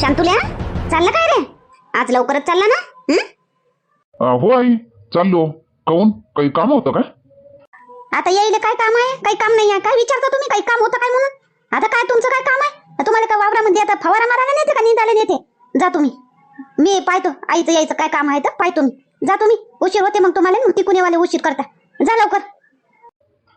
शांतुल्या चाललं काय रे? आज लवकरच चालला ना? हं? हो आई चाललो. काऊन? काही काम होतं काय? आता यायला काय काम आहे? काही काम नाही आहे काय विचारता तुम्ही काही काम होतं काय म्हणून? आता काय तुमचं काय काम आहे? तुम्हाला काय वावरामध्ये आता फवारा मारायला नेते का? निंदायला नेते? जा तुम्ही. मी पाहतो आईचं यायचं काय काम आहे तर पाहतो मी. जा तुम्ही. उशीर होते मग तुम्हाला मग तिकून येवाले उशीर करता. जा लवकर.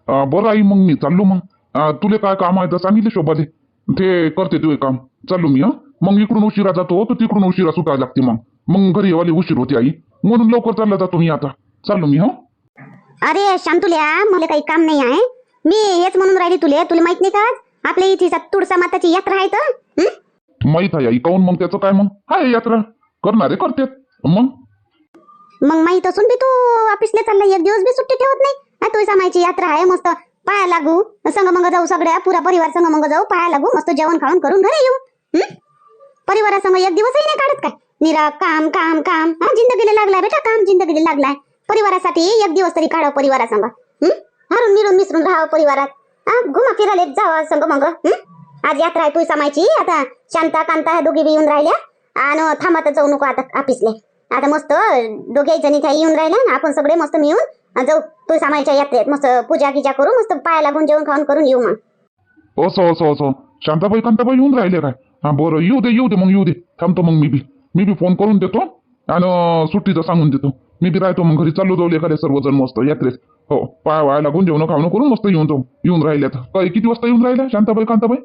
अं, बरं आई मग मी चाललो मग. अं, तुले काय काम आहे तर सांगितले शोभाले. ते करते तुझे काम. चाललो मी हं? मग इकडून उशिरा जातो तर तिकडून उशिरा सुटायला लागते मग. मग घरी येवाले उशीर होते आई. म्हणून लवकर चालला जातो मी आता. चाललो मी हं? अरे शांतुल्या मला काही काम नाही आहे. मी हेच म्हणून राहिली तुले. तुला माहीत नाही का? आपल्या इथे तुळसा माताची यात्रा आहे तर हं? माहीत आहे आई. काऊन मग त्याचं काय मग? हाय यात्रा. करणारे करतेत. मग? मग माहीत असून बी तू ऑफिसला चालला एक दिवस बी सुट्टी ठेवत नाही? तुळसा माईची यात्रा आहे मस्त. पाया लागू. संग मग जाऊ सगळ्या पुरा परिवार संग मग जाऊ पाया लागू मस्त जेवण खाऊन करून घरी येऊ. परिवारासमोर परिवारासंग एक दिवसही नाही काढत काय? निरा काम काम काम. हा जिंदगीला लागलाय बेटा काम जिंदगीला लागलाय. परिवारासाठी एक दिवस तरी काढावं परिवारासंग हरून मिरून मिसरून राहावं परिवारात. हा घुमा फिरायला जावा संग मग आज यात्रा आहे तुळसा माईची आता शांता कांता ह्या दोघी बी येऊन राहिल्या. आणि थांबा जाऊ नको आता ऑफिसले आता मस्त दोघे जणी त्या येऊन राहिल्या. आपण सगळे मस्त मिळून जाऊ. तू सामाईच्या यात्रेत मस्त पूजा गिजा करू. मस्त पाया लागून जेवण खाऊन करून येऊ मग. असं असं असं. शांताबाई कांताबाई येऊन राहिले काय? हा बरं. येऊ दे येऊ दे मग येऊ दे. थांबतो मग मी बी. मी बी फोन करून देतो आणि सुट्टीचं सांगून देतो. मी बी राहतो मग घरी. चालू जाऊ एखाद्या सर्वजण मस्त यात्रेत हो पाय वाया लागून जेवण खावणं करून मस्त येऊन जाऊ. येऊन राहिले आता. काय किती वाजता येऊन राहिल्या? शांताबाई कांताबाई?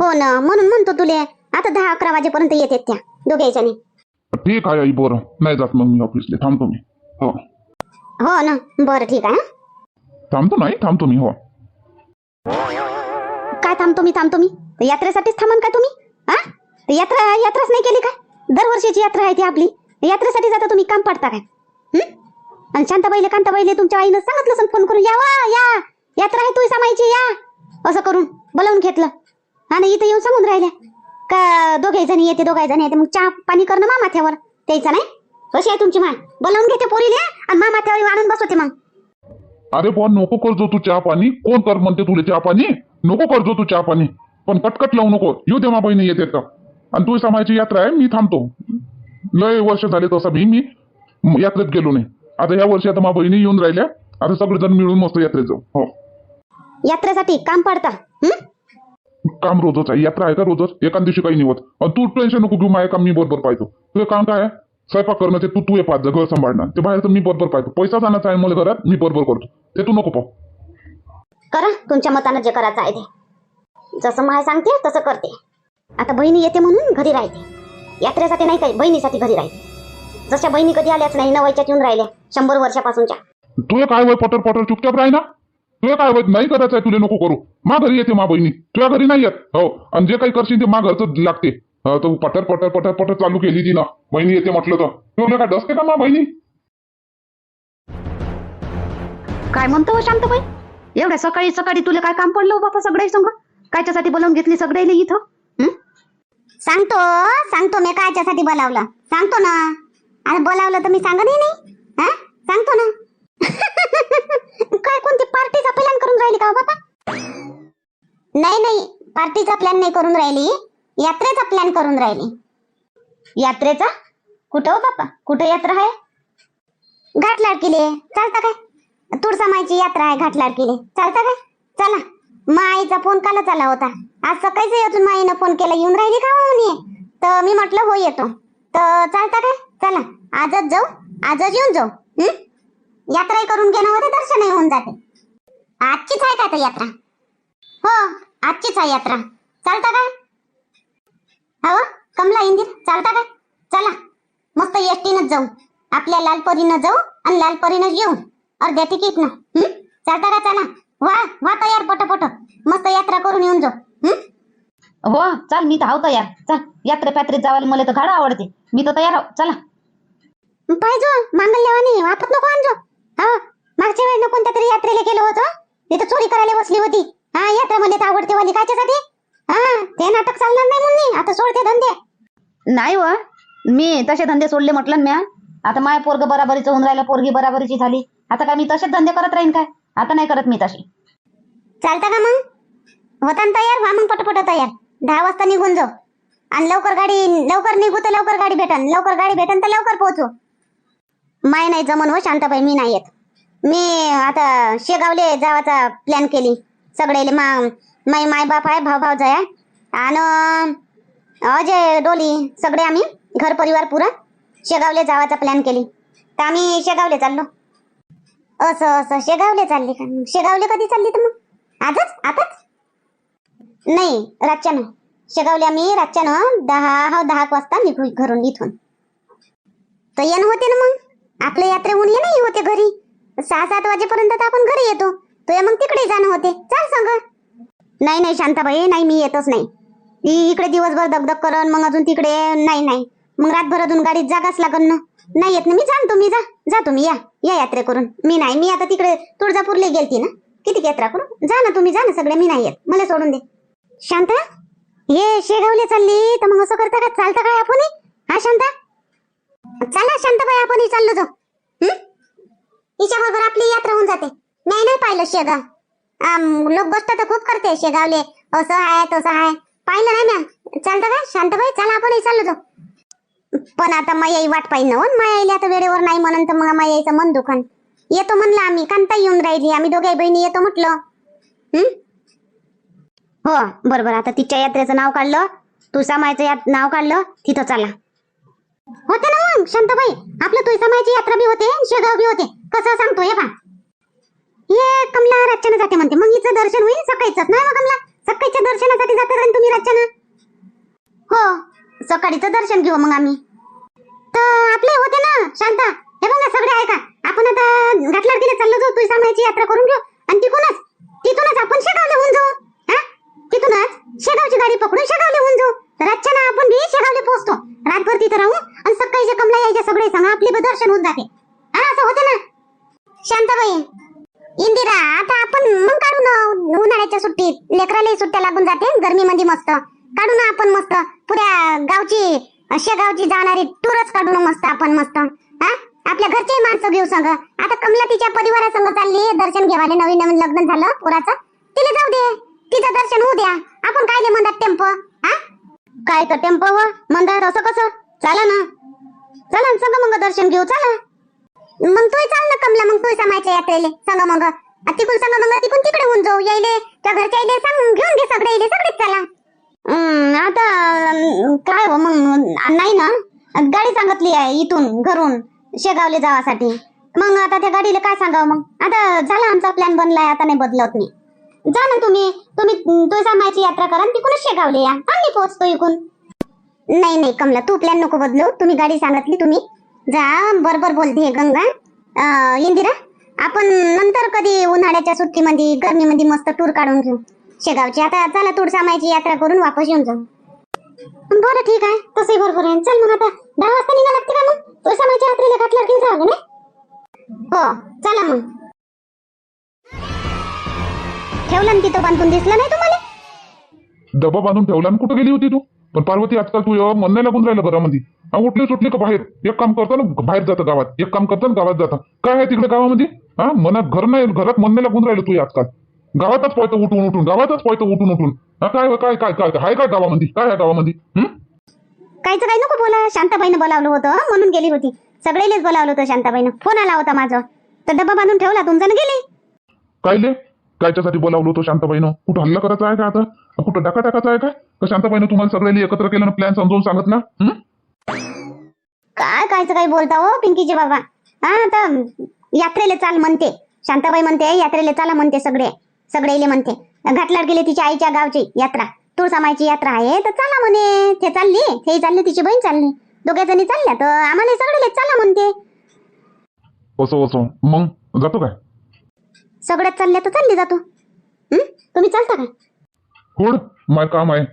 हो ना म्हणून म्हणतो तुले. आता दहा अकरा वाजेपर्यंत येतात त्या दोघे जणी. ठीक आहे आई बरं. नाही जात मग मी ऑफिसले थांबतो मी. हो. हो ना बरं ठीक आहे हं? थांबतो नाही थांबतो मी हो. काय थांबतो मी थांबतो मी? तर यात्रेसाठीच थांबन का तुम्ही? हा? यात्रा यात्राच नाही केली काय दरवर्षीची यात्रा आहे ती आपली. यात्रेसाठी जाता तुम्ही काम पडता काय? आणि शांताबाईले कांताबाईले तुमच्या आईनं सांगितलं सांग फोन करून यावा या. यात्रा आहे तू सामायची या. असं करून बोलावून घेतलं. आणि इथं येऊन सांगून राहिल्या का दोघे जणी येते दोघे जणी येते. मग चहा पाणी करणं मा माथ्यावर त्याचं नाही? कशी आहे तुमची माय? बोलावून घेते पोरीले आणि मा माथ्यावर आणून बसवते मग. अरे पण नको करजो तू चहा पाणी. कोण कर म्हणते तुला चहा पाणी? नको करजो तू चहा पाणी. पण कटकट लावू नको. येऊ दे मा बहिणी येते तर. आणि तू समायची यात्रा आहे मी थांबतो. लय वर्ष झाले तसं मी मी यात्रेत गेलो नाही. आता या वर्षी आता मा बहिणी येऊन राहिल्या. आता सगळेजण मिळून मस्त यात्रेत जाऊ हो. यात्रेसाठी काम पडता. हं? काम रोजच आहे. यात्रा आहे का रोजच? एका दिवशी काही निवत आणि तू टेन्शन नको घेऊ माझ्या काम मी बरोबर पाहतो. तुझं काम काय आहे? स्वयंपाक करणं ते तू तू ये पाच घर सांभाळणं. ते बाहेरचं मी बरोबर पाहतो. पैसा जाण्याचा आहे मला घरात मी बरोबर करतो. ते तू नको पाहू. करा. तुमच्या मतानं जे करायचं आहे ते. जसं माय सांगते तसं करते. आता बहिणी येते म्हणून घरी राहते. यात्रेसाठी नाही काही बहिणीसाठी घरी राहते. जशा बहिणी कधी आल्याच नाही नवायच्यात येऊन राहिल्या शंभर वर्षापासूनच्या. तुझं काय वय पटर पटर चुपचाप राही ना तुझं काय वय नाही करायचं आहे तुला नको करू. मा घरी येते मा बहिणी. तुझ्या घरी नाही येत? हो. आणि जे काही करशील ते मा घरचं लागते. तू पटर पटर पटर पटर चालू केली ती ना. बहिणी येते म्हटलं तर. तुला काय डसते का मा बहिणी? काय म्हणतो हो शांतबाई? एवढ्या सकाळी सकाळी तुला काय काम पडलं हो बापा सगळे संग कायच्यासाठी बोलावून घेतली सगळे इथं? सांगतो सांगतो मी कायच्यासाठी बोलावलं. सांगतो ना. आणि बोलावलं तर मी सांगत नाही. हा? सांगतो ना. काय कोणती पार्टीचा प्लॅन करून राहिली का हो बाबा नाही नाही. पार्टीचा प्लॅन नाही करून राहिली. यात्रेचा प्लॅन करून राहिली. यात्रेचा? कुठं हो बापा? कुठं यात्रा आहे? घाट लाडकिले चालता काय? तुळसामाईची यात्रा आहे घाट लाडकिले चालता काय? चला. माईचा फोन कालच आला होता. आज सकाळीच अजून माईनं फोन केला. येऊन राहिली का हो म्हणे? तर मी म्हटलं हो येतो. तर चालता काय? चला. आजच जाऊ. आजच येऊन जाऊ. हम्म यात्राही करून घेणं होते दर्शनही होऊन जाते. आजचीच आहे का आता यात्रा? हो आजचीच आहे यात्रा. चालता काय? हो कमला इंदिर चालता काय? चला. मस्त एसटीनच जाऊ. आपल्या लालपरीनं जाऊ आणि लालपरीनं येऊ. अर्ध्या तिकीटनं. हम्म चालता का? चला. वा वा तयार पटपट. मस्त यात्रा करून येऊन जाऊ हं? चाल मी तर हाव तयार. चल यात्रे पात्रेत जावायला मला तर गाडा आवडते. मी तर तयार आहो चला. पाहिजो मांगल्यवानी वापत नको आणजो हा मागच्या वेळेस कोणत्या तरी यात्रेला गेलो होतो? तिथे चोरी करायला बसली होती. हा यात्रा मला तर आवडते वाली कायच्यासाठी हा ते नाटक चालणार नाही म्हणून आता सोडते धंदे. नाही व. मी तसे धंदे सोडले म्हटलं म्या. आता माय पोरग बराबरीचं होऊन राहिलं पोरगी बराबरीची झाली. आता काय मी तसेच धंदे करत राहीन काय? आता नाही करत मी तशी. चालता का मग? होता ना तयार? व्हा मग पटपट तयार. दहा वाजता निघून जाऊ. आणि लवकर गाडी लवकर निघू तर लवकर गाडी भेटन. लवकर गाडी भेटन तर लवकर पोहोचू. माय नाही जमन हो शांताबाई. मी नाही येत. मी आता शेगावले जावाचा प्लॅन केली. सगळे मा माई माय बाप आहे भाऊ भाऊ आहे. आणि अजय डोली सगळे आम्ही घर परिवार पुरा शेगावले जावाचा प्लॅन केली. तर आम्ही शेगावले चाललो. असं असं. शेगावले चालले का? शेगावले कधी चालली तर मग? आजच? आताच? नाही रातच्यानं. शेगावले आम्ही रातच्यानं दहा हो दहा एक वाजता निघू घरून इथून. तर येणं होते ना मग? आपल्या यात्रेहून ये नाही होते घरी. सहा सात वाजेपर्यंत तर आपण घरी येतो. तो मग तिकडे जाणं होते. चाल सांग. नाही नाही शांताबाई नाही मी येतच नाही. इकडे दिवसभर दगदग करण मग अजून तिकडे नाही नाही. मग रातभर अजून गाडीत जागाच लागन ना. नाही येत ना मी जाण तुम्ही जा जा तुम्ही या या यात्रे करून मी नाही मी आता तिकडे तुळजापूरला गेलती ना. किती यात्रा करू? जा ना तुम्ही जा ना सगळे मी नाही येत. मला सोडून दे. शांता हे शेगावले चालली तर मग असं करता का? चालतं काय आपण? हा शांता? चला शांताबाई आपण चाललो जाऊ. हिच्या बरोबर आपली यात्रा होऊन जाते. नाही नाही पाहिलं शेगाव. लोक गोष्ट तर खूप करते शेगावले. असं आहे तसं आहे. पाहिलं नाही मॅम चालतं का? शांताबाई चला आपण चाललो जाऊ. पण आता मायाई वाट पाहिजे ना हो. मायाईला आता वेळेवर नाही म्हणून तर मग मायाईचं मन दुखन. येतो म्हणलं आम्ही कांता येऊन राहिली आम्ही दोघे बहिणी येतो म्हटलं. हम्म हो बरोबर आता तिच्या यात्रेचं नाव काढलं तू समायचं यात नाव काढलं तिथं चला. होते ना मग शांताबाई? आपलं तुझ्या समायची यात्रा बी होते शेगाव बी होते. कसं सांगतो हे पा हे कमला रचना जाते म्हणते. मग हिचं दर्शन होईल सकाळीच? नाही मग कमला. सकाळीच्या दर्शनासाठी जाते तुम्ही रचना हो सकाळीचं दर्शन घेऊ मग आम्ही. तर आपले होते ना शांता. हे बघा सगळे आहे का आपण आता घाटलार गेले चाललो जाऊ तुझ्या समायची यात्रा करून घेऊ आणि तिथूनच तिथूनच आपण शेगावले होऊन जाऊ हा तिथूनच शेगावची गाडी पकडून शेगावले होऊन जाऊ रातच्या ना आपण बी शेगावले पोहोचतो रातभर तिथं राहू आणि सकाळीचे कमला यायचे सगळे सांग आपले बी दर्शन होऊन जाते हा असं होते ना शांताबाई इंदिरा आता आपण मग काढू ना उन्हाळ्याच्या सुट्टीत लेकराला सुट्ट्या लागून जाते गरमीमध्ये मस्त काढू ना आपण मस्त पुऱ्या गावची शेगावची जाणारी टूरच काढू ना मस्त आपण मस्त हा आपल्या घरचे माणसं घेऊ संग आता कमला तिच्या परिवारासंग चालली दर्शन घेवाले नवीन नवीन लग्न झालं पोराचं तिला जाऊ दे तिचं दर्शन होऊ द्या आपण काय म्हणतात टेम्पो हा काय टेम्पो व? मंदार असं कसं? चला ना. चला ना संग मग दर्शन घेऊ चला. मग तू चाल ना कमला मग तू समायच्या यात्रेले. सांग मग. तिकडून तिकून सांग मग तिकून तिकडे होऊन जाऊ यायले. त्या घरच्या यायले सांग घेऊन घे सगळे यायले सगळेच चला. आता काय हो मग नाही ना. गाडी सांगितली आहे इथून घरून शेगावले जावासाठी. मग आता त्या गाडीला काय सांगावं मग? आता झाला आमचा प्लॅन बनलाय आता नाही बदलत मी. जा ना तुम्ही. तुम्ही तुझ्या मायची यात्रा करा आणि तिकूनच शेगावले या. चांगली पोहोचतो इकून. नाही नाही कमला तू प्लॅन नको बदलू. तुम्ही गाडी सांगितली तुम्ही. जा बरोबर बोलते गंगा. इंदिरा आपण नंतर कधी उन्हाळ्याच्या सुट्टीमध्ये गर्मीमध्ये मस्त टूर काढून घेऊ. शेगावची. आता चला तुळसामाईची यात्रा करून वापस येऊन जाऊ. बरं ठीक आहे. तसंही बरोबर आहे. चल मग आता. दहा वाजता निघा लागते का मग? तुळसामाईच्या यात्रेला घातल्यावर किती जावं ना? हो चला मग. ठेवलं ना तिथं बांधून? दिसलं नाही तुम्हाला? डबा बांधून ठेवला कुठं गेली होती तू? पण पार्वती आजकाल तू मन नाही लागून राहिलं घरामध्ये. उठली सुटली का बाहेर? एक काम करता ना बाहेर जातं गावात. एक काम करता ना गावात जातं. काय आहे तिकडे गावामध्ये? हा मनात घर नाही घरात मन नाही लागून राहिलं तू आजकाल. गावातच पळतं उठून उठून. गावातच पळतं उठून उठून. हा काय काय काय काय काय काय गावामध्ये? काय आहे गावामध्ये? काहीच काही नको बोला शांताबाईनं बोलावलं होतं म्हणून गेली होती. सगळेलेच बोलावलं होतं शांताबाईनं. फोन आला होता माझा. तर डबा बांधून ठेवला तुमचा ना गेली. कायले? कायच्यासाठी बोलावलं होतं शांताबाईनं? कुठं हल्ला करायचा आहे का आता? कुठं टाका टाकायचा आहे का? का शांताबाईनं तुम्हाला सगळ्यांनी एकत्र केलं प्लॅन समजावून सांगत ना? हं? काय कायचं काही बोलता हो पिंकीचे बाबा? हा आता यात्रेला चाल म्हणते. शांताबाई म्हणते यात्रेला चाला म्हणते सगळे. सगळेले म्हणते. घाटलार गेले तिच्या आईच्या गावची यात्रा. तुळसामाईची यात्रा आहे तर चला म्हणे. ते चालली ते चालली तिची बहीण चालली. दोघ्या जणी चालल्या तर आम्हाला सगळे चला म्हणते. असं असं मग जातो काय? सगळ्यात चालल्या तर चालली जातो. हं? तुम्ही चालता काय? होड माय काम आहे.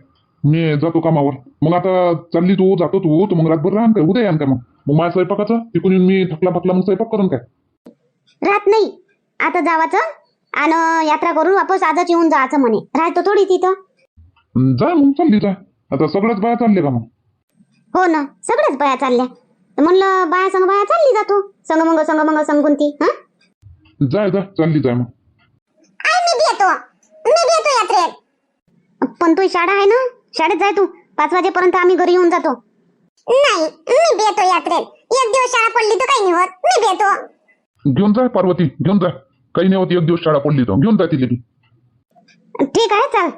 मी जातो कामावर. मग आता चालली तू जातो तू तर मग रातभर राहन काय उद्या यान काय मग? मग माझ्या स्वयंपाकाचं तिकडून येऊन मी थकला फकला मग स्वयंपाक करून काय? राहत नाही. आता जावाचं आणि यात्रा करून वापस आजच येऊन जायचं म्हणे. राहतो थोडी तिथं. जाय मग चालली जाय आता सगळ्याच बाया चालले का मग? हो ना सगळ्याच बाया चालल्या. तर म्हणलं बाया संग बाया चालली जातो. संग मंग संग मंग संगून ती हा? जाय जाय चालली जाय मग. मी बी येतो. मी बी येतो यात्रेत. पण तू शाळा आहे ना? शाळेत जाय तू. पाच वाजेपर्यंत आम्ही घरी येऊन जातो. नाही मी भेटो यात्रेत. एक दिवस शाळा पडली तर काही नाही होत. मी भेटो घेऊन जा पार्वती घेऊन जा. काही नाही होत एक दिवस शाळा पडली तर. घेऊन जा तिला बी. ठीक आहे चाल.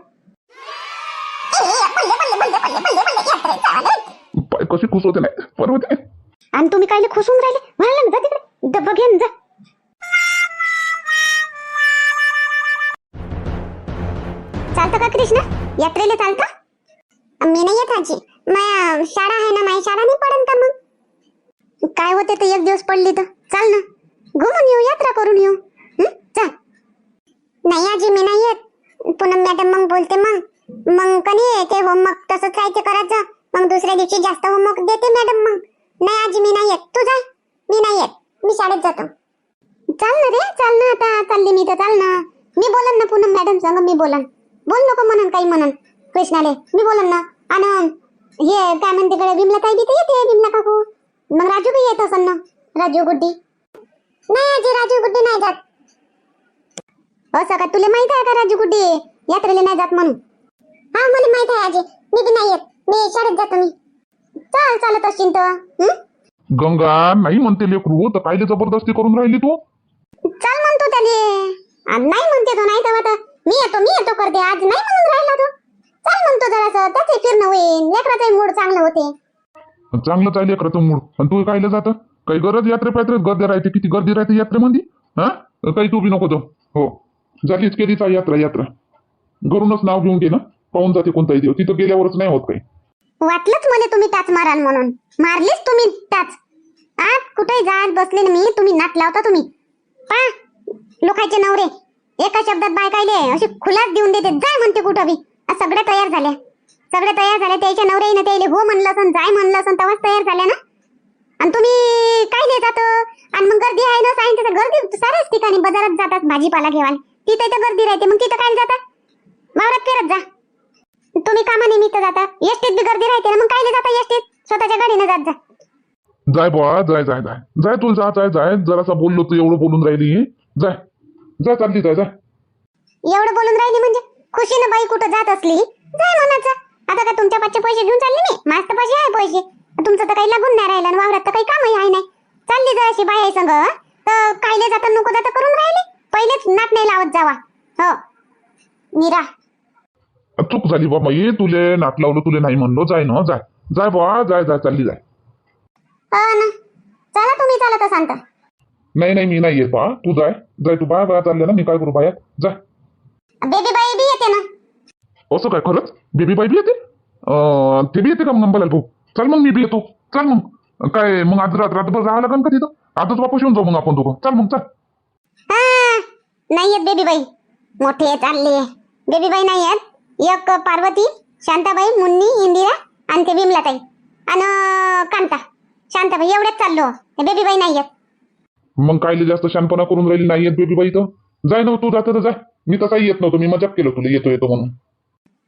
पाय कशी खुश होते नाही. पार्वती. आणि तुम्ही काय खुश होऊन राहिले? म्हणाले ना, जा तिकडे. डब्बा घेऊन जा. चालतं का कृष्ण? यात्रेला चालतं? मी नाही येत आजी. माया शाळा आहे ना माझी शाळा नाही पडन का मग? काय होते तर एक दिवस पडली तर? चाल ना. घुमून येऊ यात्रा करून येऊ. हं? चाल. नाही आजी मी नाही येत. पूनम मॅडम मग बोलते मग. मग कधी ते होमवर्क तसंच राहायचं करायचं मग दुसऱ्या दिवशी जास्त होमवर्क देते मॅडम मग. नाही आजी मी नाही येत. तू जाय मी नाही येत. मी शाळेत जातो. चाल ना रे चाल ना आता. चालली मी तर चाल ना. मी बोलन ना पूनम मॅडम सांग मी बोलन. बोल नको म्हणन काही म्हणन. कृष्णाले मी बोलन ना. आनंद हे काय म्हणते कडे बिमला ताई बी तर येते बिमला काकू. मग राजू बी येत असन ना राजू गुड्डी. नाही आजी राजू गुड्डी नाही जात. असं का तुला माहीत आहे का राजू गुड्डी? यात्रेला नाही जात म्हणून. हा मला माहीत आहे आजी. मी बी नाही येत. मी शाळेत जातो मी. चाल चालत असशील तर हं? गंगा नाही म्हणते लेकरू तर कायले जबरदस्ती करून राहिली तू? चाल म्हणतो त्याले. आज नाही म्हणते तो नाही तर. आता मी येतो मी येतो करते. आज नाही म्हणून राहिला तो. चाल म्हणतो जरासं? त्याचे फिरणं होईल लेकराचा मूड चांगलं होते. चांगलं चालले लेकराचं मूड? आणि तू कायले जातं? काही गरज यात्रे पात्रे गर्दी राहते किती? गर्दी राहते यात्रेमध्ये हा? काही तू बी नको तो हो. झालीच केली चा यात्रा यात्रा. घरूनच नाव घेऊन घे ना. पाहून जाते कोणताही देव. तिथं गेल्यावरच नाही होत काही. वाटलंच मला तुम्ही टाच माराल म्हणून. मारलीच तुम्ही टाच. आज कुठे जात बसले ना मी. तुम्ही नाट लावता तुम्ही. पा लोकांचे नवरे. एका शब्दात बायकायले. अशी खुलाच देऊन देते. जाय म्हणते कुठं बी. सगळे तयार झाले. सगळे तयार झाले. त्याच्या नवरे ना त्याले हो म्हणलं असन जाय म्हणलं असन तेव्हाच तयार झाले ना. आणि तुम्ही काय नाही जात? आणि मग गर्दी आहे ना तर गर्दी साऱ्याच ठिकाणी बाजारात जातात भाजीपाला घेवायला. तिथे तर गर्दी राहते. मग तिथं काय जातात वावरात फिरत जा. तुम्ही कामानिमित्त जाता. एसटीत बी गर्दी राहते ना मग काय जाता एसटीत? स्वतःच्या गाडीने जात जा. जाय बुवा जाय जाय जाय. जाय तू जा जाय जाय. जरासा बोललो तू एवढं बोलून राहिली. जाय. जाय चालली जाय जाय एवढं बोलून राहिली म्हणजे? खुशीनं बाई कुठं जात असली? जाय म्हणायचं आता का तुमच्या पाचशे पैसे घेऊन चालले मी? माझ तर पैसे आहे पैसे. तुमचं तर काही लागून नाही राहिलं आणि वावरात तर काही कामही आहे नाही. चालली जा अशी बाई संग तर कायले जाता नको जाता करून राहिले? पहिलेच नाट नाही लावत जावा. हो. मीरा चूक झाली बाबा ये तुले नाट लावलं तुले नाही म्हणलो. जाय ना जाय. जाय बुवा जाय जाय चालली जाय. हो ना. चला तुम्ही असाल तर नाही नाही मी नाही येत बा. तू जाय. जाय तू बाया बाया चालल्या ना मी काय करू बाया? जाय बेबी बाई बी. येते ना. असं काय खरंच? बेबी बाई बी येते? अं, ते बी येते का मग अंबालाल भाऊ? चल मग मी बी येतो. चल मग. काय मग आज रात रात्रभर राहावं लागेल का तिथं? आजच वापस येऊन जाऊ मग आपण दोघं. चल मग चल. हा, नाही येत बेबी बाई. मोठे चालले. बेबी बाई नाही येत. एक पार्वती शांताबाई मुन्नी इंदिरा आणि ते विमलाताई. आणि कांता. शांताबाई एवढेच चाललो. हे बेबी बाई नाही येत. मग कायले जास्त शानपणा करून राहिली नाही येत बेबी बाई तर जाय ना तू जात तर जाय. मी तसाही येत नव्हतो मी मजाक केलं तुला येतो येतो म्हणून.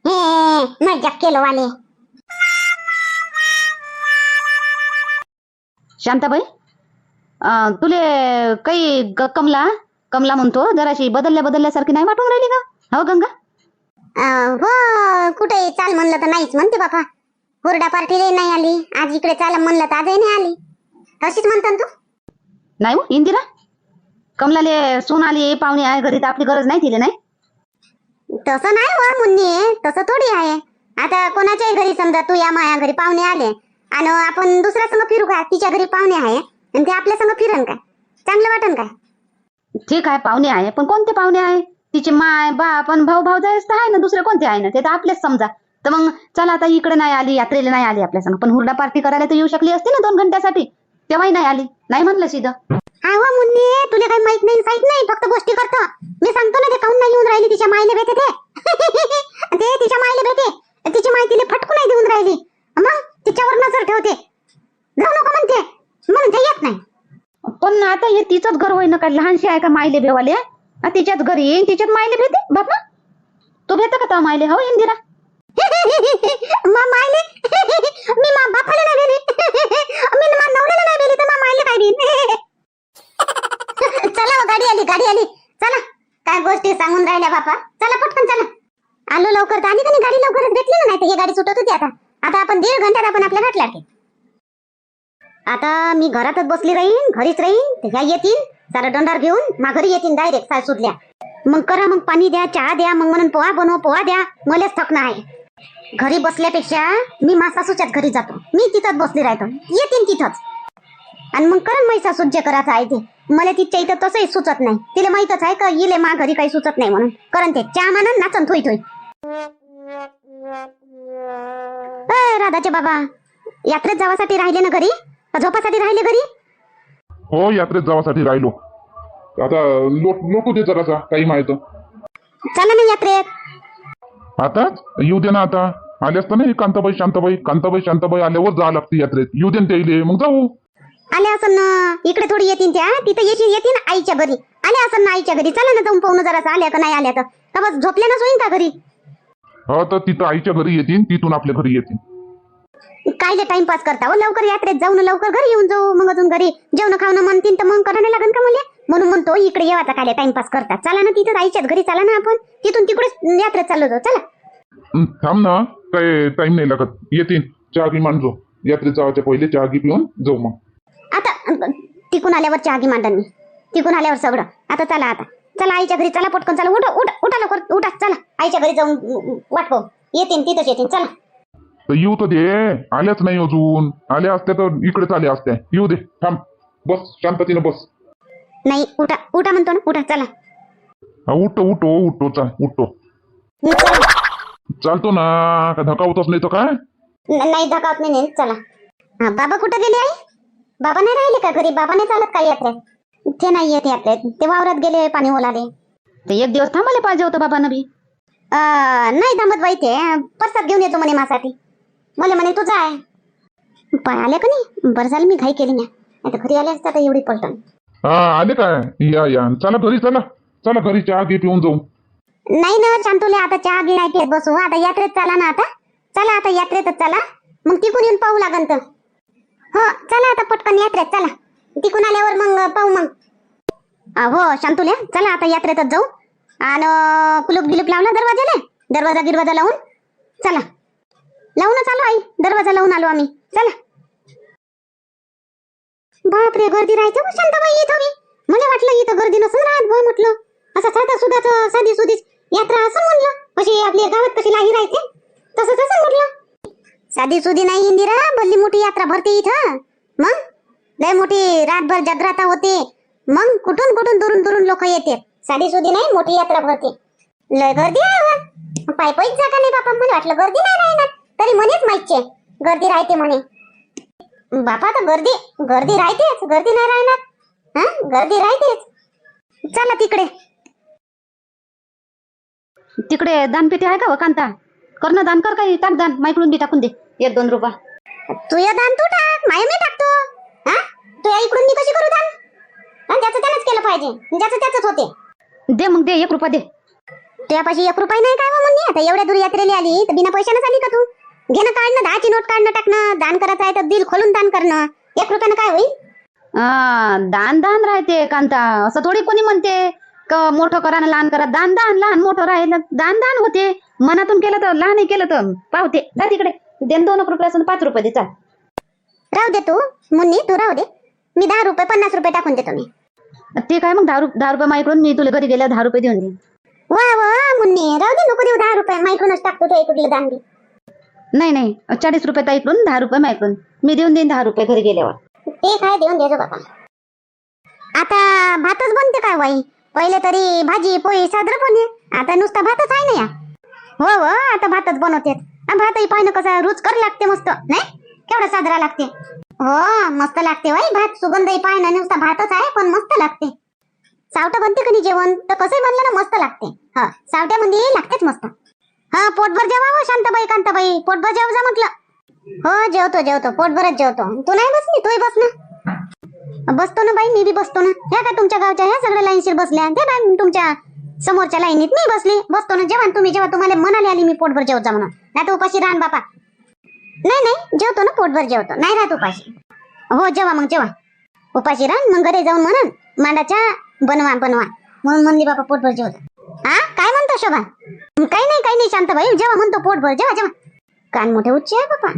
हे मजाक केलो वाले. शांताबाई अं, तुले काही ग- कमला कमला म्हणतो जराशी बदलल्या बदलल्यासारखी नाही वाटून राहिली का? हो गंगा? अं, हो कुठे चाल म्हणलं तर नाहीच म्हणते बापा. हुरडा पार्टीला नाही आली आज इकडे चाल म्हणलं तर आजही नाही आली. अशीच म्हणतो ना तू? नाही हो इंदिरा? कमलाले सून आली पाहुणे आहे घरी तर आपली गरज नाही तिले नाही? तसं नाही वा मुन्नी. तसं थोडी आहे. आता कोणाच्याही घरी समजा तू या माया घरी पाहुणे आले आणि आपण दुसऱ्या संग फिरू का? तिच्या घरी पाहुणे आहे आणि ते आपल्या संग फिरन काय चांगलं वाटन काय ठीक आहे पाहुणे आहे पण कोणते पाहुणे आहे? तिचे माय बाप पण भाऊ भाऊ जायच तर आहे ना दुसरे कोणते आहे ना? ते तर आपलेच समजा. तर मग चला आता इकडे नाही आली यात्रेला नाही आली आपल्या संग. पण हुरडा पार्टी करायला तर येऊ शकली असती ना दोन घंट्यासाठी. तेव्हाही नाही आली. नाही म्हणलं सीधं हा वा मुन्नी तुला काही माहीत नाही माहीत नाही फक्त गोष्टी करतो. मी सांगतो ना ते काऊन नाही येऊन राहिली तिच्या मायला भेटे ते. ते तिच्या मायला भेटे तिची माय तिला फटकू नाही देऊन राहिली. मग तिच्यावर नजर ठेवते. जाऊ नको म्हणते. म्हणून ते येत नाही. पण आता हे तिचंच घर होईन का लहानशी आहे का मायले भेवाले? तिच्याच घरी येईन तिच्याच मायले भेटे बापा तू भेट का तो मायले? हो इंदिरा. मा मायले? मी मा बापाला नाही गेली मी मा नवऱ्याला नाही गेली तर मा मायले काय देईन चला हो, गाडी आली गाडी आली. चला. काय गोष्टी सांगून राहिल्या बापा? चला पटकन चला. आलो लवकर तर आली गाडी लवकरच भेटली ना नाही तर ही गाडी सुटत होती आता. आता आपण दीड घंट्यात आपण आपल्या भेटला की. आता मी घरातच बसली राहीन घरीच राहीन ह्या येतील सारा दंडार घेऊन मा घरी येतील डायरेक्ट साय सुटल्या. मग करा मग पाणी द्या चहा द्या मग म्हणून पोहा बनव पोहा द्या मलाच थकणं आहे घरी बसल्यापेक्षा मी मा सासूच्याच घरी जातो. मी तिथंच बसली राहतो. येतील तिथंच. आणि मग करा मैसा सूज्य करायचं आहे ते. मला तिच्या इथं तसंही सुचत नाही. तिला माहीतच आहे का इले मा घरी काही सुचत नाही म्हणून. करण ते चहा मानन नाचन थोई थोई. राधाचे बाबा यात्रेत जावासाठी राहिले ना घरी? झोपासाठी राहिले घरी? हो यात्रेत जावासाठी राहिलो. आता लोट लोटू दे जरासा काही माहीत. चला ना यात्रेत. आताच येऊ दे ना आता. आले असता नाही कांताबाई शांताबाई? कांताबाई शांताबाई आल्यावर जा लागते यात्रेत. येऊ दे ना ते मग जाऊ. आले असं ना इकडे थोडी येतील त्या तिथं येशील येतील आईच्या घरी. आले असं ना आईच्या घरी. चला ना जाऊन पाहून जरासं आल्या का नाही आल्या तर. का बस झोपल्यानंच होईन का घरी? हो तर तिथं आईच्या घरी येतील तिथून आपल्या घरी येतील कायले टाइमपास करता? हो लवकर यात्रेत जाऊ ना लवकर घरी येऊन जाऊ मग अजून घरी. जेवण खावणं म्हणतील तर मग करायला लागेल का मला? म्हणून म्हणतो इकडे येवाचा काय टाइमपास करता. चला ना तिथं आईच्याच घरी चला ना आपण. तिथून तिकडेच यात्रेत चाललो जाऊ. चला. हं, थांब ना. काय टाइम नाही लागत. येतील चहा घी मांडजो यात्रेत जावाच्या पहिले चहा घी पिऊन जाऊ मग. तिकून आल्यावर चहा घे मांडन मी. तिकून आल्यावर सगळं. आता चला आता. चला आईच्या घरी चला पटकन चला. उठा उठा उठा लवकर. उठा चला. आईच्या घरी जाऊन वाट पाहू. येतील तिथंच येतील चला. तर येऊ तर दे. आल्याच नाही अजून. आल्या असत्या तर इकडेच आल्या असत्या. येऊ दे. थांब. बस. शांततेनं बस. नाही उठा. उठा म्हणतो ना. उठा. चला. हा, उठो उठो उठो चाल उठो चला. चालतो ना. का धकावतच नाही तर काय? न- नाही धकावत नाही नेत, चला. हा बाबा कुठं गेले आई? बाबा नाही राहिले का घरी? बाबा नाही चालत काय यात्रेत ते नाही येत यात्रेत ते वावरात गेले पाणी ओलाले. ते एक दिवस थांबायला पाहिजे होतं बाबा नबी नाही थांबत बाई ते. परसात घेऊन येतो म्हणे मासाठी. मला म्हणे तू जाय पाय आले का नाही? बरं झालं मी घाई केली नाही आता घरी आले असता एवढी पलटण. हा आले काय? या या. चला घरी चला. चला घरी चहा घे पिऊन जाऊ. नाही ना चांतुले आता चहा घे नाही पित बसू. आता यात्रेत चला ना आता. चला आता यात्रेतच चला. मग तिकून येऊन पाहू लागन तर. हो चला आता पटकन यात्रेत चला. तिकून आल्यावर मग पाहू मग. हो शांतुल्या चला आता यात्रेतच जाऊ. आणि कुलूप गिलूप लावला दरवाजाला दरवाजा गिरवाजा लावून? चला. लावूनच आलो आई दरवाजा लावून आलो आम्ही. चला. बापरे गर्दी राहायचं मग शांताबाई इथं बी. मला वाटलं इथं गर्दी नसून राहत भाऊ म्हटलं. असं साधा सुधाच साधी सुधीच यात्रा असं म्हणलं. कशी आपल्या गावात कशी लाही राहते तसंच असं म्हटलं. साधी सुधी नाही इंदिरा भल्ली मोठी यात्रा भरते इथं. मग? लय मोठी रातभर जागराता होते. मग कुठून कुठून दुरून दुरून लोक येते? साधी सुधी नाही मोठी यात्रा भरते. लय गर्दी आहे पाय पायीच जागा नाही बापा मला वाटलं गर्दी नाही राहणार. तरी म्हणेच माहितचे गर्दी राहते म्हणे. बापा तर गर्दी गर्दी राहतेच गर्दी नाही राहणार. हा? गर्दी राहतेच. चला तिकडे. तिकडे दानपेटी आहे का व कांता? कर ना दान कर काही टाक दान माईकडून बी टाकून दे. एक दोन रुपया. तू या दान तू टाक. माय मी टाकतो. हा? तू या इकडून मी कशी करू दान? हा, ज्याचं त्यानंच केलं पाहिजे. ज्याचं त्याच होते. दे मग दे एक रुपया दे. तुझ्यापाशी एक रुपये नाही काय बा म्हणली आता एवढ्या दूर यात्रेला आली तर बिना पैशानं आली का तू? घेणं काढणं दहाची नोट काढणं टाकणं दान करायचं आहे तर दिल खोलून दान करणं. एक रुपयानं काय होईल? आ, दान दान राहते कांता. असं थोडी कोणी म्हणते क मोठं करा ना लहान करा. दान दान लहान मोठं राहिलं दान दान होते. मनातून केलं तर लहान केलं तर पावते. जा तिकडे. देन दोन एक रुपये असून पाच रुपये दे चाल. राहू दे तू. मुन्नी तू राहू दे. मी दहा रुपये पन्नास रुपये टाकून देतो मी. ते काय मग दहा रुपये दहा रुपये माईकडून मी तुला घरी गेल्या दहा रुपये देऊन देईन. वा वा मुन्नी. राहू दे नको देऊ दहा रुपये. माईकडूनच टाकतो तो इकडलं दान बी नाही नाही. चाळीस रुपये ताईकडून दहा रुपये माईकडून मी देऊन देईन दहा रुपये घरी गेल्यावर. ते काय देऊन देतो बाबा. आता भातच बनते काय बाई? पहिले तरी भाजी पोळी साजरं पण आहे आता नुसता भातच आहे ना या. हो हो आता भातच बनवते भातही पाहिलं कसा रुचकर लागते मस्त नाही? केवढा साजरा लागते. हो मस्त लागते वाई भात सुगंधही पाहिलं नुसता भातच आहे पण मस्त लागते. सावटा बनते का जेवण? तर कसंही बनलं ना मस्त लागते. हा सावट्यामध्ये म्हणजे लागतेच मस्त. हा पोटभर जेवा हो शांताबाई कांताबाई? पोटभर जेव जा म्हटलं. हो जेवतो जेवतो. पोटभरच जेवतो. तू नाही बसली? तूही बस ना. बसतो ना बाई मी बी बसतो ना. ह्या काय तुमच्या गावच्या ह्या सगळ्या लाईनशीर बसल्या? ते बाई तुमच्या समोरच्या लाईनीत मी बसली. बसतो ना जेव्हा तुम्ही जेव्हा तुम्हाला म्हणाले आली मी पोटभर जेवत जा म्हणून. नाही तर उपाशी राहण बापा. नाही नाही जेवतो ना पोटभर जेवतो. नाही राहत उपाशी. हो जेवा मग जेवा. उपाशी राहण मग घरी जाऊन म्हणून मांडाच्या बनवा बनवा. म्हणून म्हणली बापा पोटभर जेवतो. हा काय म्हणतो शोभा? काही नाही काही नाही शांत भाई जेव्हा म्हणतो पोटभर. जेव्हा जेव्हा कान मोठे उच्चे आहे बापा.